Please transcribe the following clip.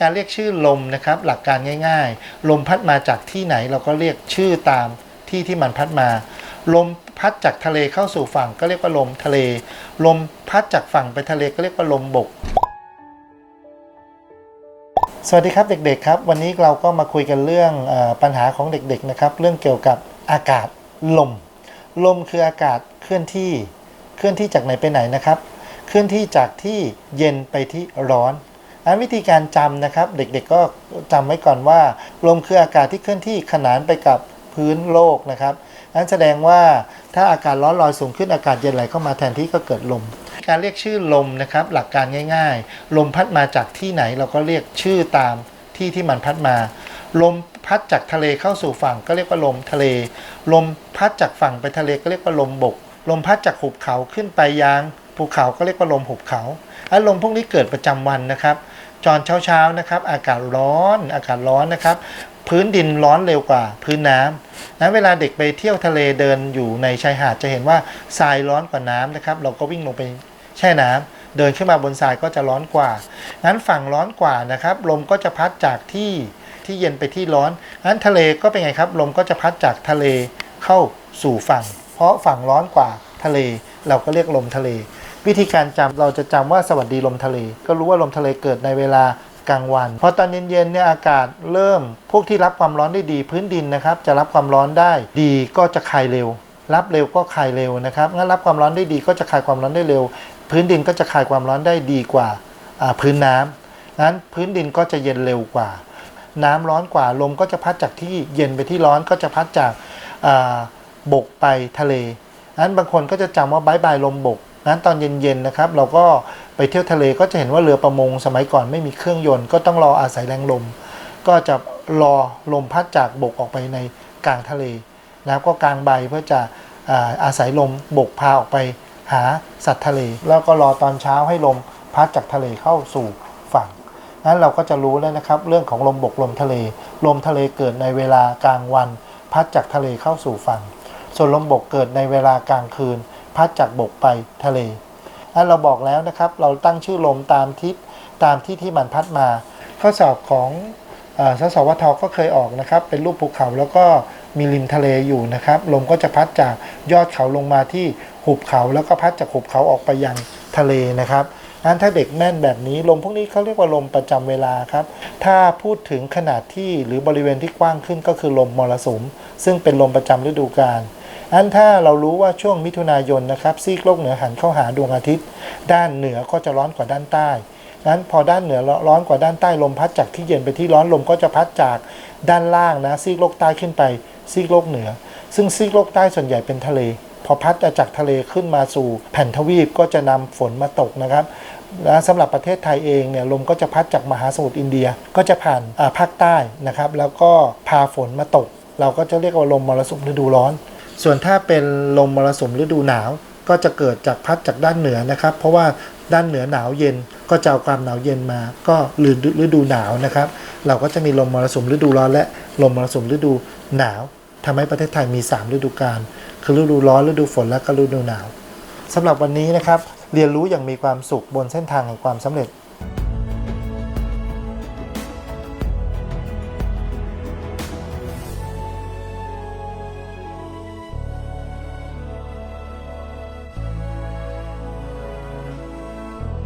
การเรียกชื่อลมนะครับ หลักการง่าย ๆ ลมพัดมาจากที่ไหนเราก็เรียกชื่อตามที่ที่มันพัดมา ลมพัดจากทะเลเข้าสู่ฝั่งก็เรียกว่าลมทะเล ลมพัดจากฝั่งไปทะเลก็เรียกว่าลมบก สวัสดีครับเด็กๆครับ วันนี้เราก็มาคุยกันเรื่องอปัญหาของเด็กๆนะครับ เรื่องเกี่ยวกับอากาศลม ลมคืออากาศเคลื่อนที่ เคลื่อนที่จากไหนไปไหนนะครับ เคลื่อนที่จากที่เย็นไปที่ร้อน วิธีการจำนะครับ เด็กๆก็จำไว้ก่อนว่าลมคืออากาศที่เคลื่อนที่ขนานไปกับพื้นโลกนะครับนั้นแสดงว่าถ้าอากาศร้อนลอยสูงขึ้นอากาศเย็นไหลเข้ามาแทนที่ก็เกิดลม การเรียกชื่อลมนะครับ หลักการง่าย ๆ ลมพัดมาจากที่ไหนเราก็เรียกชื่อตามที่ที่มันพัดมา ลมพัดจากทะเลเข้าสู่ฝั่งก็เรียกว่าลมทะเล ลมพัดจากฝั่งไปทะเลก็เรียกว่าลมบก ลมพัดจากหุบเขาขึ้นไปยังภูเขาก็เรียกว่าลมหุบเขาอารมพวกนี้เกิดประจำวันนะครับ จอนเช้าๆนะครับ อากาศร้อน อากาศร้อนนะครับ พื้นดินร้อนเร็วกว่า พื้นน้ำนะเวลาเด็กไปเที่ยวทะเลเดินอยู่ในชายหาดจะเห็นว่าทรายร้อนกว่าน้ำนะครับ เราก็วิ่งลงไปแช่น้ำเดินขึ้นมาบนทรายก็จะร้อนกว่า งั้นฝั่งร้อนกว่านะครับ ลมก็จะพัดจากที่ที่เย็นไปที่ร้อน งั้นทะเลก็เป็นไงครับ ลมก็จะพัดจากทะเลเข้าสู่ฝั่ง เพราะฝั่งร้อนกว่าทะเล เราก็เรียกลมทะเล วิธีการจำเราจะจำว่าสวัสดีลมทะเล ก็รู้ว่าลมทะเลเกิดในเวลากลางวัน พอตอนเย็นๆเนี่ยอากาศเริ่ม พวกที่รับความร้อนได้ดีพื้นดินนะครับ จะรับความร้อนได้ดีก็จะคายเร็ว รับเร็วก็คายเร็วนะครับงั้นรับความร้อนได้ดีก็จะคายความร้อนได้เร็ว พื้นดินก็จะคายความร้อนได้ดีกว่าพื้นน้ำงั้นพื้นดินก็จะเย็นเร็วกว่า น้ำร้อนกว่าลมก็จะพัดจากที่เย็นไปที่ร้อนก็จะพัดจากบกไปทะเลนั้นบางคนก็จะจำว่าบายบายลมบก นั้นตอนเย็นๆนะครับ เราก็ไปเที่ยวทะเลก็จะเห็นว่าเรือประมงสมัยก่อนไม่มีเครื่องยนต์ก็ต้องรออาศัยแรงลม ก็จะรอลมพัดจากบกออกไปในกลางทะเลนะครับก็กลางใบเพื่อจะอาอาศัยลมบกพาออกไปหาสัตว์ทะเล แล้วก็รอตอนเช้าให้ลมพัดจากทะเลเข้าสู่ฝั่งนั้นเราก็จะรู้แล้วนะครับ เรื่องของลมบกลมทะเล ลมทะเลเกิดในเวลากลางวัน พัดจากทะเลเข้าสู่ฝั่ง ส่วนลมบกเกิดในเวลากลางคืน พัดจากบกไปทะเลนั้นเราบอกแล้วนะครับ เราตั้งชื่อลมตามทิศตามที่ที่มันพัดมา ข้อสอบของสสวทก็เคยออกนะครับ เป็นรูปภูเขาแล้วก็มีริมทะเลอยู่นะครับ ลมก็จะพัดจากยอดเขาลงมาที่หุบเขาแล้วก็พัดจากหุบเขาออกไปยังทะเลนะครับนั้นถ้าเด็กแม่นแบบนี้ลมพวกนี้เขาเรียกว่าลมประจำเวลาครับ ถ้าพูดถึงขนาดที่หรือบริเวณที่กว้างขึ้นก็คือลมมรสุมซึ่งเป็นลมประจำฤดูกาล อันถ้าเรารู้ว่าช่วงมิถุนายนนะครับซีกโลกเหนือหันเข้าหาดวงอาทิตย์ ด้านเหนือก็จะร้อนกว่าด้านใต้นั้นพอด้านเหนือร้อนกว่าด้านใต้ลมพัดจากที่เย็นไปที่ร้อนลมก็จะพัดจากด้านล่างนะซีกโลกใต้ขึ้นไปซีกโลกเหนือ ซึ่งซีกโลกใต้ส่วนใหญ่เป็นทะเล พอพัดจากทะเลขึ้นมาสู่แผ่นทวีปก็จะนำฝนมาตกนะครับและสำหรับประเทศไทยเองเนี่ยลมก็จะพัดจากมหาสมุทรอินเดียก็จะผ่านภาคใต้นะครับ แล้วก็พาฝนมาตก เราก็จะเรียกว่าลมมรสุมฤดูร้อน ส่วนถ้าเป็นลมมรสุมฤดูหนาว ก็จะเกิดจากพัดจากด้านเหนือนะครับ เพราะว่าด้านเหนือหนาวเย็นก็จะเอาความหนาวเย็นมา ก็ฤดูฤดูหนาวนะครับ เราก็จะมีลมมรสุมฤดูร้อนและลมมรสุมฤดูหนาวทำให้ประเทศไทยมี 3 ฤดูกาลคือฤดูร้อนฤดูฝนและก็ฤดูหนาวสำหรับวันนี้นะครับ เรียนรู้อย่างมีความสุขบนเส้นทางแห่งความสำเร็จ